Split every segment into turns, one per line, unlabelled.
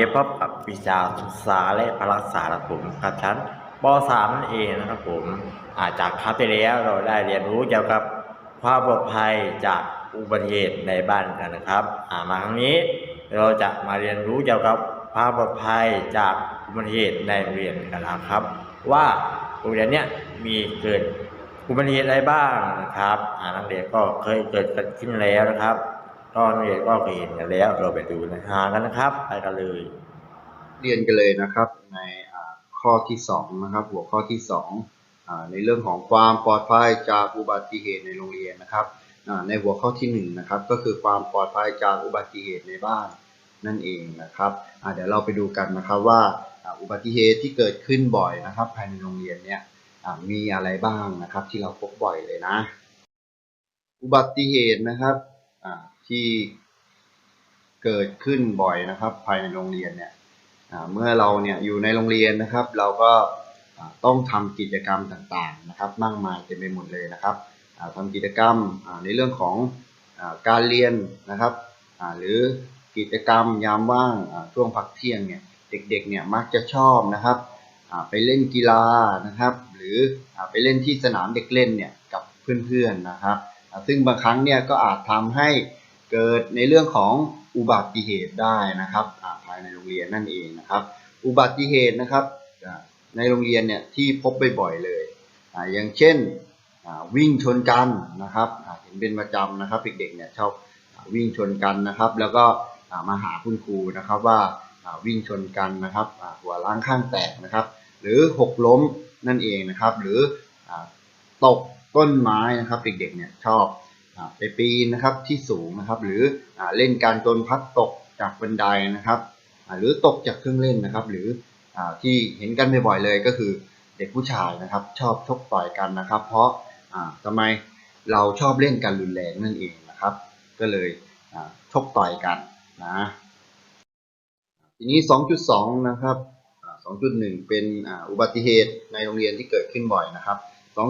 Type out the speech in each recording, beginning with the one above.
นี้พบกับวิชาศึกษาและพลักษาครับผมกับชั้นป .3 นั่นเองนะครับผมอาจากคราวที่แล้วเราได้เรียนรู้เกี่ยวกับความปลอดภัยจากอุบัติเหตุในบ้านกันนะครับมาครั้งนี้เราจะมาเรียนรู้เกี่ยวกับความปลอดภัยจากอุบัติเหตุในโรงเรียนกันนะครับ ว่าโรงเรียนเนี้ยมีเกิดอุบัติเหตุอะไรบ้างนะครับอ่านักเรียนก็เคยเกิดกันขึ้นแล้วนะครับก็นักเรียนก็เคยเห็นกันแล้วเราไปดูเนื้อหากันนะครับ ไปกันเลย
เรียนกันเลยนะครับ ในข้อที่สองนะครับ หัวข้อที่สองในเรื่องของความปลอดภัยจากอุบัติเหตุในโรงเรียนนะครับในหัวข้อที่หนึ่งนะครับก็คือความปลอดภัยจากอุบัติเหตุในบ้านนั่นเองนะครับเดี๋ยวเราไปดูกันนะครับว่าอุบัติเหตุที่เกิดขึ้นบ่อยนะครับ ภายในโรงเรียนเนี่ยมีอะไรบ้างนะครับ ที่เราพบบ่อยเลยนะ อุบัติเหตุนะครับที่เกิดขึ้นบ่อยนะครับ ภายในโรงเรียนเนี่ย เมื่อเราเนี่ยอยู่ในโรงเรียนนะครับ เราก็ต้องทำกิจกรรมต่างๆนะครับมากมายเต็มไปหมดเลยนะครับอ่าทำกิจกรรมในเรื่องของอการเรียนนะครับหรือกิจกรรมยามว่างช่วงพักเที่ยงเนี่ยเด็กๆเนี่ยมักจะชอบนะครับไปเล่นกีฬานะครับ หรือไปเล่นที่สนามเด็กเล่นเนี่ยกับเพื่อนๆนะครับซึ่งบางครั้งเนี่ยก็อาจทำให้เกิดในเรื่องของอุบัติเหตุได้นะครับ ในโรงเรียนนั่นเองนะครับ อุบัติเหตุนะครับในโรงเรียนเนี่ยที่พบบ่อยๆเลยออย่างเช่นวิ่งชนกันนะครับเห็นเป็นประจำนะครับเด็กๆเนี่ยชอบวิ่งชนกันนะครับ แล้วก็มาหาคุณครูนะครับว่าวิ่งชนกันนะครับหัวล้างข้างแตกนะครับ หรือหกล้มนั่นเองนะครับ หรืออตกต้นไม้นะครับเด็กๆเนี่ยชอบอไปปีนนะครับที่สูงนะครับ หรืออเล่นการจนพัดตกจากบันไดนะครับ หรือตกจากเครื่องเล่นนะครับ หรืออที่เห็นกันบ่อยๆเลยก็คือเด็กผู้ชายนะครับ ชอบชกต่อยกันนะครับ เพราะทำไมเราชอบเล่นกันรุนแรงนั่นเองนะครับ ก็เลยชกต่อยกันนะทีนี้ 2.2 นะครับอ่า2.1 เป็นอ,อุบัติเหตุในโรงเรียนที่เกิดขึ้นบ่อยนะครับ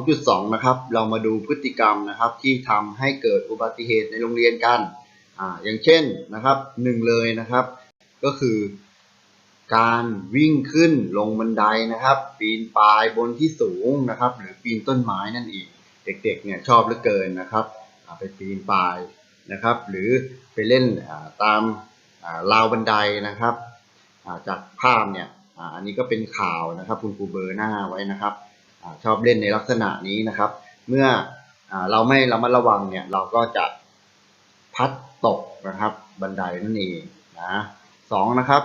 2.2 นะครับ เรามาดูพฤติกรรมนะครับที่ทำให้เกิดอุบัติเหตุในโรงเรียนกันออย่างเช่นนะครับหนึ่งเลยนะครับ ก็คือ การวิ่งขึ้นลงบันไดนะครับ ปีนป่ายบนที่สูงนะครับ หรือปีนต้นไม้นั่นเอง เด็กๆเนี่ยชอบเหลือเกินนะครับ ไปปีนป่ายนะครับ หรือไปเล่นตามราวบันไดนะครับจากภาพเนี่ยอันนี้ก็เป็นข่าวนะครับ คุณครูเบอร์หน้าไว้นะครับอชอบเล่นในลักษณะนี้นะครับ เมื่ออเราไม่ระมัดระวังเนี่ยเราก็จะพัดตกนะครับบันไดนั่นเองนะ สองนะครับ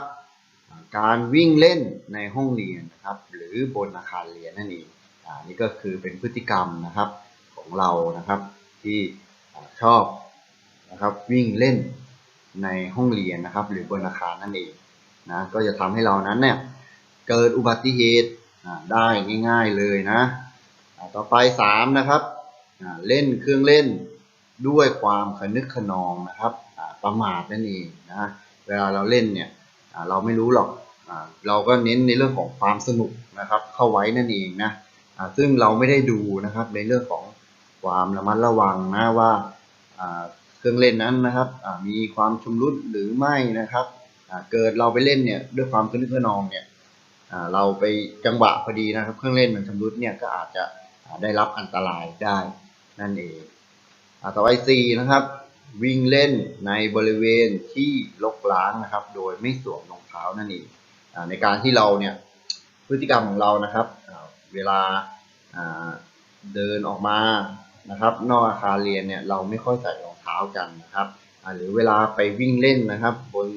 การวิ่งเล่นในห้องเรียนนะครับ หรือบนอาคารเรียนนั่นเองอ่านี่ก็คือเป็นพฤติกรรมนะครับของเรานะครับที่ชอบนะครับวิ่งเล่นในห้องเรียนนะครับ หรือบนอาคารนั่นเองนะก็จะทำให้เรานั้นเนี่ยเกิดอุบัติเหตุได้ง่ายๆเลยนะต่อไปสามนะครับเล่นเครื่องเล่นด้วยความขนึกขนองนะครับประมาทนั่นเองนะ เวลาเราเล่นเนี่ยเราไม่รู้หรอกเราก็เน้นในเรื่องของความสนุกนะครับ เข้าไว้นั่นเองนะซึ่งเราไม่ได้ดูนะครับในเรื่องของความระมัดระวังนะว่าเครื่องเล่นนั้นนะครับมีความชำรุดหรือไม่นะครับเกิดเราไปเล่นเนี่ยด้วยความขนึกขนองเนี่ยเราไปจังหวะพอดีนะครับ เครื่องเล่นมันชำรุดเนี่ยก็อาจจะได้รับอันตรายได้นั่นเองต่อไป4นะครับ วิ่งเล่นในบริเวณที่รกร้างนะครับ โดยไม่สวมรองเท้านั่นเองในการที่เราเนี่ยพฤติกรรมของเรานะครับเวลาเดินออกมานะครับ นอกอาคารเรียนเนี่ยเราไม่ค่อยใส่รองเท้ากันนะครับหรือเวลาไปวิ่งเล่นนะครับ บน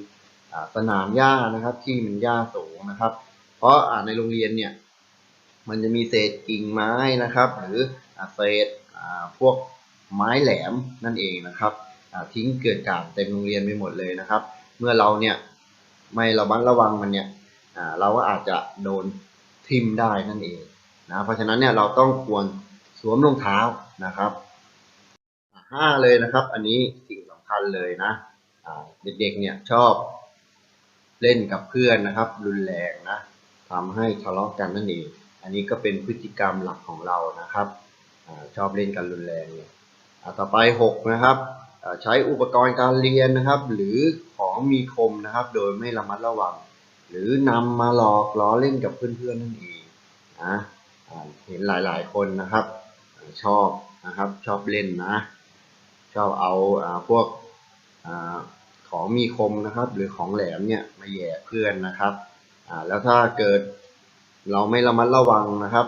สนามหญ้านะครับ ที่มันหญ้าสูงนะครับ เพราะในโรงเรียนเนี่ยมันจะมีเศษกิ่งไม้นะครับ หรือเศษพวกไม้แหลมนั่นเองนะครับ ทิ้งเกลื่อนกาดเต็มโรงเรียนไปหมดเลยนะครับ เมื่อเราเนี่ยไม่ระมัดระวังมันเนี่ยเราก็อาจจะโดนทิ่มได้นั่นเองนะเพราะฉะนั้นเนี่ยเราต้องควรสวมรองเท้านะครับห้าเลยนะครับ อันนี้สิ่งสำคัญเลยนะเด็กๆเนี่ยชอบเล่นกับเพื่อนนะครับ รุนแรงนะทำให้ทะเลาะกันนั่นเองอันนี้ก็เป็นพฤติกรรมหลักของเรานะครับอชอบเล่นกันรุนแรงเนี่ยต่อไป6นะครับ ใช้อุปกรณ์การเรียนนะครับ หรือของมีคมนะครับ โดยไม่ระมัดระวัง หรือนำมาหลอกล้อเล่นกับเพื่อนๆนั่นเองนะเห็นหลายๆคนนะครับ ชอบนะครับชอบเล่นนะ ชอบเอาอพวกอของมีคมนะครับ หรือของแหลมเนี่ยมาแย่เพื่อนนะครับแล้วถ้าเกิดเราไม่ระมัดระวังนะครับ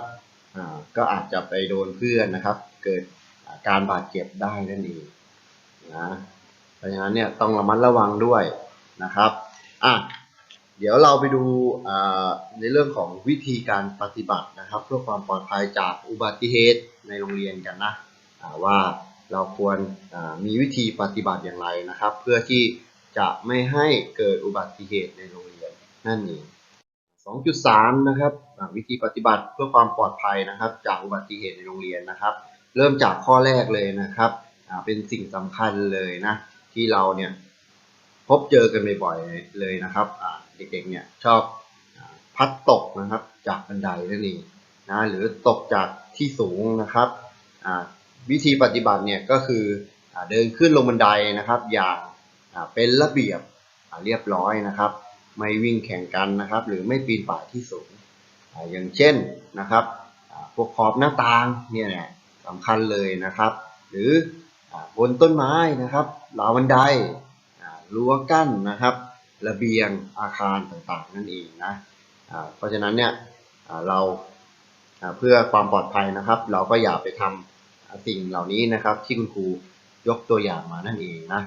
ก็อาจจะไปโดนเพื่อนนะครับ เกิดการบาดเจ็บได้นั่นเอง นะเพราะฉะนั้นเนี่ยต้องระมัดระวังด้วยนะครับอะเดี๋ยวเราไปดูในเรื่องของวิธีการปฏิบัตินะครับ เพื่อความปลอดภัยจากอุบัติเหตุในโรงเรียนกันนะว่าเราควรมีวิธีปฏิบัติอย่างไรนะครับ เพื่อที่จะไม่ให้เกิดอุบัติเหตุในโรงเรียนนั่นเอง2.3 นะครับวิธีปฏิบัติเพื่อความปลอดภัยนะครับ จากอุบัติเหตุในโรงเรียนนะครับ เริ่มจากข้อแรกเลยนะครับ เป็นสิ่งสำคัญเลยนะ ที่เราเนี่ยพบเจอกันบ่อยๆเลยนะครับเด็กๆเนี่ยชอบอพัดตกนะครับจากบันไดนั่นเองนะหรือตกจากที่สูงนะครับวิธีปฏิบัติเนี่ยก็คืออเดินขึ้นลงบันไดนะครับ อย่างเป็นระเบียบเรียบร้อยนะครับ ไม่วิ่งแข่งกันนะครับ หรือไม่ปีนป่ายที่สูงออย่างเช่นนะครับพวกขอบหน้าต่างเนี่ยสำคัญเลยนะครับ หรือ บนต้นไม้นะครับราวบันไดรั้วกั้นนะครับ ระเบียงอาคารต่างๆนั่นเองนะเพราะฉะนั้นเนี่ยเราเพื่อความปลอดภัยนะครับ เราก็อย่าไปทำสิ่งเหล่านี้นะครับ ที่คุณครูยกตัวอย่างมานั่นเองนะ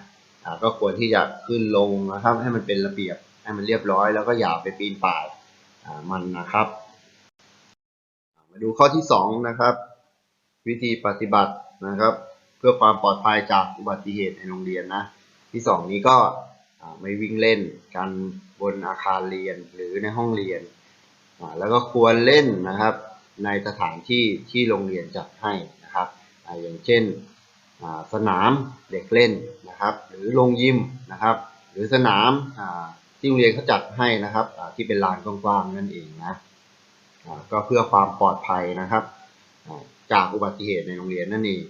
ก็ควรที่จะขึ้นลงนะครับ ให้มันเป็นระเบียบให้มันเรียบร้อย แล้วก็อย่าไปปีนป่ายมันนะครับ มาดูข้อที่สองนะครับ วิธีปฏิบัตินะครับ พื่อความปลอดภัยจากอุบัติเหตุในโรงเรียนนะ ที่สองนี้ก็ไม่วิ่งเล่นกันบนอาคารเรียนหรือในห้องเรียน แล้วก็ควรเล่นนะครับในสถานที่ที่โรงเรียนจัดให้นะครับอย่างเช่นสนามเด็กเล่นนะครับ หรือโรงยิมนะครับ หรือสนามที่โรงเรียนเขาจัดให้นะครับที่เป็นลานกว้างๆนั่นเองนะก็เพื่อความปลอดภัยนะครับ จากอุบัติเหตุในโรงเรียนนั่นเอง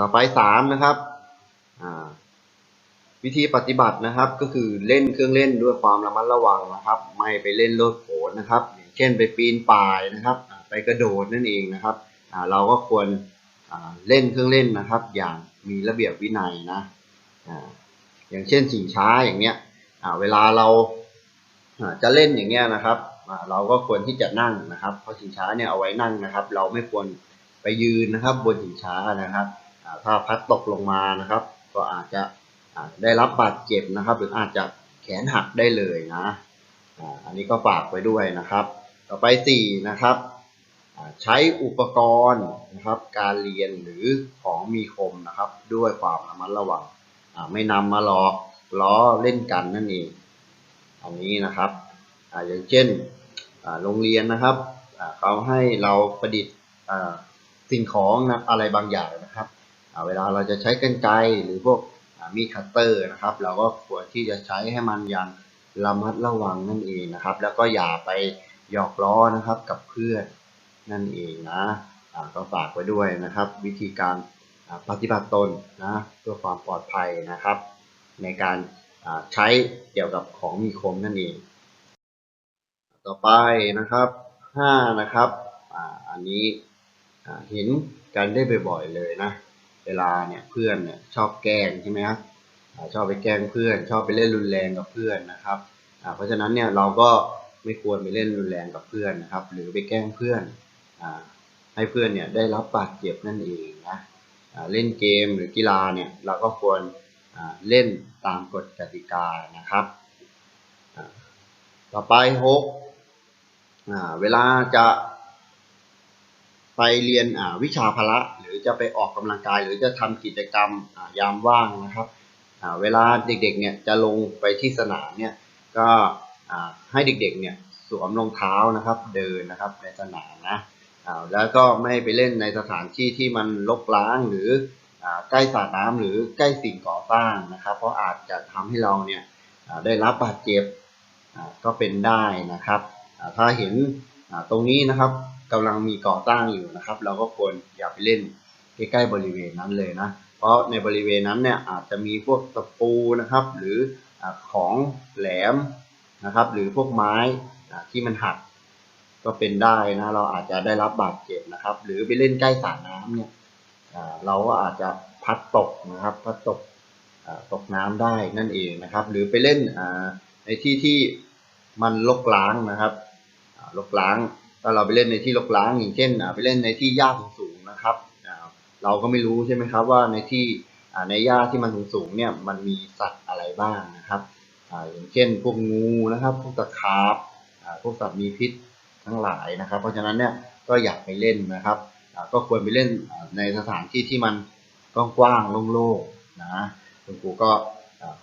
ต่อไปสามนะครับวิธีปฏิบัตินะครับก็คือเล่นเครื่องเล่นด้วยความระมัดระวังนะครับ ไม่ไปเล่นโลดโผนนะครับ อย่างเช่นไปปีนป่ายนะครับไปกระโดดนั่นเองนะครับเราก็ควรเล่นเครื่องเล่นนะครับ อย่างมีระเบียบวินัยนะอย่างเช่นชิงช้าอย่างเนี้ยเวลาเราจะเล่นอย่างเงี้ยนะครับเราก็ควรที่จะนั่งนะครับ เพราะชิงช้าเนี่ยเอาไว้นั่งนะครับ เราไม่ควรไปยืนนะครับบนชิงช้านะครับ ถ้าพัดตกลงมานะครับ ก็อาจจะได้รับบาดเจ็บนะครับ หรืออาจจะแขนหักได้เลยนะอันนี้ก็ฝากไว้ด้วยนะครับ ต่อไปสี่นะครับใช้อุปกรณ์นะครับการเรียนหรือของมีคมนะครับ ด้วยความระมัดระวังไม่นำมาหลอกล้อเล่นกันนั่นเองอันนี้นะครับออย่างเช่นโรงเรียนนะครับเขาให้เราประดิษฐ์สิ่งของนะอะไรบางอย่างนะ เวลาเราจะใช้กรรไกรหรือพวกมีดคัตเตอร์นะครับ เราก็ควรที่จะใช้ให้มันอย่างระมัดระวังนั่นเองนะครับ แล้วก็อย่าไปหยอกล้อนะครับกับเพื่อนนั่นเองนะอ่าก็ฝากไว้ด้วยนะครับ วิธีการปฏิบัติตนนะเพื่อความปลอดภัยนะครับ ในการใช้เกี่ยวกับของมีคมนั่นเอง ต่อไปนะครับห้านะครับออันนี้เห็นกันได้บ่อยๆเลยนะ เวลาเนี่ยเพื่อนเนี่ยชอบแกล้งใช่ไหมครับอชอบไปแกล้งเพื่อน ชอบไปเล่นรุนแรงกับเพื่อนนะครับเพราะฉะนั้นเนี่ยเราก็ไม่ควรไปเล่นรุนแรงกับเพื่อนนะครับ หรือไปแกล้งเพื่อนอให้เพื่อนเนี่ยได้รับบาดเจ็บนั่นเองนะเล่นเกมหรือกีฬาเนี่ยเราก็ควรเล่นตามกฎกติกานะครับ ต่อไปหกเวลาจะ ไปเรียนวิชาพละหรือจะไปออกกำลังกาย หรือจะทำกิจกรรมยามว่างนะครับเวลาเด็กๆเนี่ยจะลงไปที่สนามเนี่ยก็ให้เด็กๆเนี่ยสวมรองเท้านะครับเดินนะครับในสนามนะแล้วก็ไม่ไปเล่นในสถานที่ที่มันรกร้างหรืออใกล้สระน้ำหรือใกล้สิ่งก่อสร้างนะครับ เพราะอาจจะทำให้เราเนี่ยได้รับบาดเจ็บก็เป็นได้นะครับถ้าเห็นตรงนี้นะครับ กำลังมีก่อสร้างอยู่นะครับ เราก็ควรอย่าไปเล่นใกล้ๆบริเวณนั้นเลยนะ เพราะในบริเวณนั้นเนี่ยอาจจะมีพวกตะปูนะครับ หรืออของแหลมนะครับ หรือพวกไม้ที่มันหักก็เป็นได้นะเราอาจจะได้รับบาดเจ็บนะครับ หรือไปเล่นใกล้สระน้ำเนี่ยเราก็อาจจะพัดตกนะครับพัดตกตกน้ำได้นั่นเองนะครับ หรือไปเล่นในที่ที่มันลกล้างนะครับลกล้าง ถ้าเราไปเล่นในที่ลกล้างอย่างเช่นไปเล่นในที่หญ้าสูงๆนะครับเราก็ไม่รู้ใช่ไหมครับว่าในที่ในหญ้าที่มันสูงๆเนี่ยมันมีสัตว์อะไรบ้างนะครับอย่างเช่น พวกงูนะครับ พวกตะขาบพวกสัตว์มีพิษทั้งหลายนะครับ เพราะฉะนั้นเนี่ยก็อยากไปเล่นนะครับก็ควรไปเล่นในสถานที่ที่มันกว้างๆโล่งๆนะคุณครูก็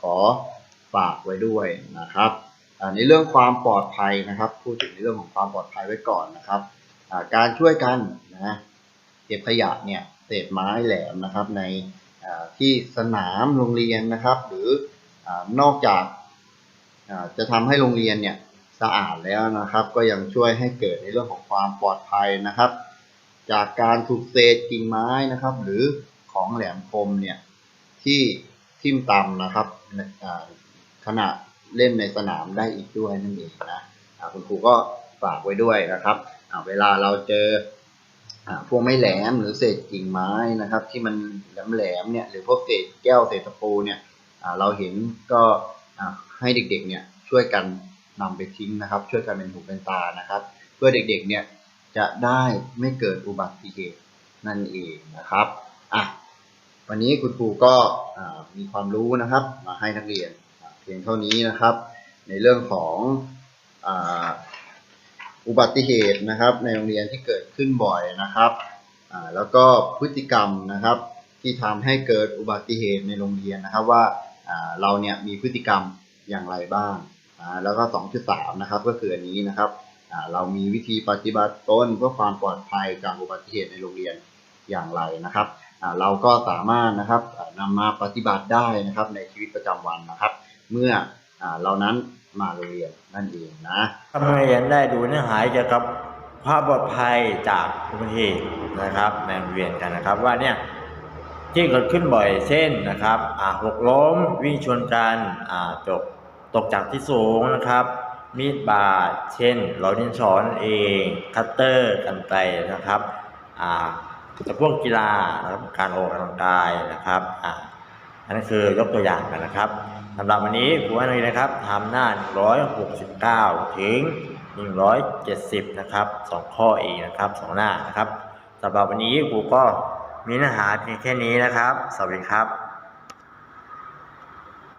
ขอฝากไว้ด้วยนะครับ ในเรื่องความปลอดภัยนะครับ พูดถึงในเรื่องของความปลอดภัยไว้ก่อนนะครับ การช่วยกันนะเก็บขยะเนี่ยเศษไม้แหลมนะครับในที่สนามโรงเรียนนะครับ หรืออนอกจากจะทำให้โรงเรียนเนี่ยสะอาดแล้วนะครับ ก็ยังช่วยให้เกิดในเรื่องของความปลอดภัยนะครับ จากการถูกเศษกิ่งไม้นะครับ หรือของแหลมคมเนี่ยที่ทิ่มตำนะครับอ่าขณะ เล่นในสนามได้อีกด้วยนั่นเองนะคุณครูก็ฝากไว้ด้วยนะครับเวลาเราเจอพวกไม้แหลมหรือเศษกิ่งไม้นะครับ ที่มันแหลมๆเนี่ยหรือพวกเศษแก้วเศษตะปูเนี่ยเราเห็นก็ให้เด็กๆเนี่ยช่วยกันนำไปทิ้งนะครับ ช่วยกันเป็นหูเป็นตานะครับ เพื่อเด็กๆเนี่ยจะได้ไม่เกิดอุบัติเหตุนั่นเองนะครับอะวันนี้คุณครูก็มีความรู้นะครับ มาให้นักเรียน เพียงเท่านี้นะครับ ในเรื่องของอ,อุบัติเหตุนะครับ ในโรงเรียนที่เกิดขึ้นบ่อยนะครับแล้วก็พฤติกรรมนะครับ ที่ทำให้เกิดอุบัติเหตุในโรงเรียนนะครับว่าเราเนี่ยมีพฤติกรรมอย่างไรบ้างแล้วก็ 2.3 นะครับ ก็คืออันนี้นะครับเรามีวิธีปฏิบัติตนเพื่อความปลอดภัยจากอุบัติเหตุในโรงเรียนอย่างไรนะครับเราก็สามารถนะครับนำมาปฏิบัติได้นะครับในชีวิตประจำวันนะครับ เมื่ออเรานั้นมาโรงเรียนนั่นเองนะ
ทำให้เรียนได้ดูเนื้อหาเกี่ยวกับความปลอดภัยจากอุบัติเหตุนะครับในโรงเรียนกันนะครับว่าเนี่ยที่เกิดขึ้นบ่อยเช่นนะครับอ่าหกล้มวิ่งชนกันอ่าตกตกจากที่สูงนะครับ มีดบาดเช่นเราดินสอนเอง คัตเตอร์กันไกรนะครับอ่าแต่พวกกีฬาการออกกำลังกายนะครับอ่าอันนั้นคือยกตัวอย่างกันนะครับ สำหรับวันนี้ครูอนุยนะครับทำหน้า 169 ถึง 170 นะครับสองข้อเองนะครับสองหน้านะครับสำหรับวันนี้ครูก็มีเนื้อหาเพียงแค่นี้นะครับ สวัสดีครับ